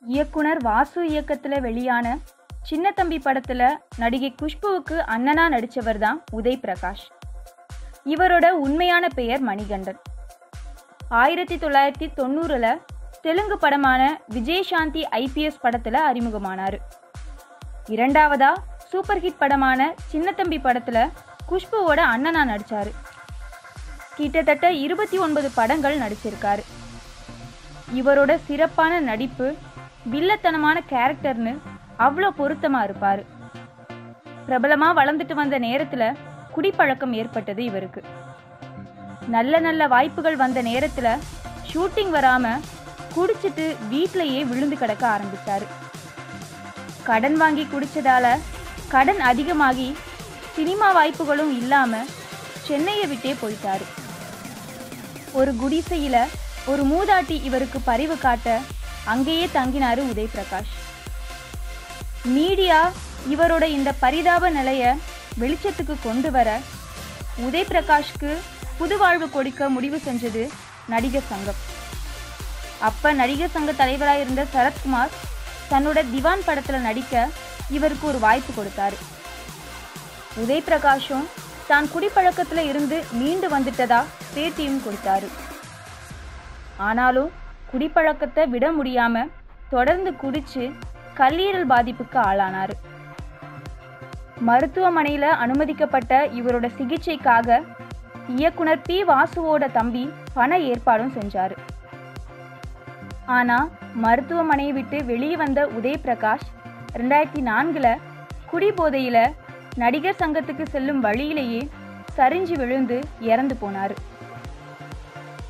இயக்குனர் வாசு இயக்கத்துல வெளியான சின்ன தம்பி படத்துல நடிகை குஷ்புவுக்கு அண்ணனா நடிச்சவர் தான் உதய் பிரகாஷ். இவரோட உண்மையான பெயர் மணிகண்டன். ஆயிரத்தி தொள்ளாயிரத்தி தொண்ணூறுல தெலுங்கு படமான விஜயசாந்தி ஐபிஎஸ் படத்துல அறிமுகமானாரு. இரண்டாவதா சூப்பர் ஹிட் படமான சின்னத்தம்பி படத்துல குஷ்புவோட அண்ணனா நடிச்சாரு. கிட்டத்தட்ட இருபத்தி ஒன்பது படங்கள் நடிச்சிருக்காரு. இவரோட சிறப்பான நடிப்பு வில்லத்தனமான கேரக்டர்னு அவ்வளோ பொருத்தமா இருப்பாரு. பிரபலமா வளர்ந்துட்டு வந்த நேரத்துல குடிப்பழக்கம் ஏற்பட்டது இவருக்கு. நல்ல நல்ல வாய்ப்புகள் வந்த நேரத்துல ஷூட்டிங் வராம குடிச்சிட்டு வீட்டிலேயே விழுந்து கிடக்க ஆரம்பிச்சாரு. கடன் வாங்கி குடிச்சதால கடன் அதிகமாகி சினிமா வாய்ப்புகளும் இல்லாம சென்னையை விட்டே போயிட்டாரு. ஒரு குடிசையில ஒரு மூதாட்டி இவருக்கு பரிவு காட்ட அங்கேயே தங்கினாரு உதய் பிரகாஷ் மீடியா இவரோட இந்த பரிதாப நிலைய வெளிச்சத்துக்கு கொண்டு வர உதய் பிரகாஷ்க்கு புது வாழ்வு கொடுக்க முடிவு செஞ்சது நடிகர் சங்கம். அப்ப நடிகர் சங்க தலைவராக இருந்த சரத்குமார் தன்னோட திவான் படத்துல நடிக்க இவருக்கு ஒரு வாய்ப்பு கொடுத்தாரு. உதய் பிரகாஷும் தான் குடிப்பழக்கத்துல இருந்து மீண்டு வந்துட்டதா பேட்டியும் கொடுத்தாரு. ஆனாலும் குடிப்பழக்கத்தை விட முடியாம தொடர்ந்து குடிச்சு கல்லீரல் பாதிப்புக்கு ஆளானார். மருத்துவமனையில அனுமதிக்கப்பட்ட இவரோட சிகிச்சைக்காக இயக்குனர் பி. வாசுவோட தம்பி பண ஏற்பாடும் செஞ்சாரு. ஆனா மருத்துவமனையை விட்டு வெளியே வந்த உதய் பிரகாஷ் ரெண்டாயிரத்தி நான்குல குடிபோதையில நடிகர் சங்கத்துக்கு செல்லும் வழியிலேயே சரிஞ்சு விழுந்து இறந்து போனாரு.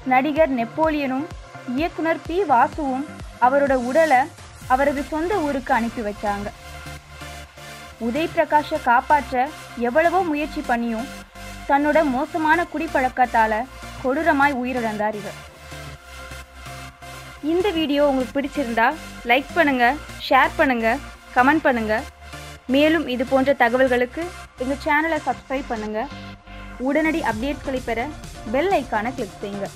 நடிகர் நெப்போலியனும் இயக்குனர் பி வாசுவும் அவரோட உடலை அவரது சொந்த ஊருக்கு அனுப்பி வச்சாங்க. உதய் பிரகாஷை காப்பாற்ற எவ்வளவோ முயற்சி பண்ணியும் தன்னோட மோசமான குடிப்பழக்கத்தால கொடூரமாய் உயிரிழந்தார் இவர். இந்த வீடியோ உங்களுக்கு பிடிச்சிருந்தா லைக் பண்ணுங்க ஷேர் பண்ணுங்க கமெண்ட் பண்ணுங்க. மேலும் இது போன்ற தகவல்களுக்கு எங்கள் சேனலை சப்ஸ்கிரைப் பண்ணுங்க. உடனடி அப்டேட்களை பெற பெல் ஐக்கானை கிளிக் செய்யுங்க.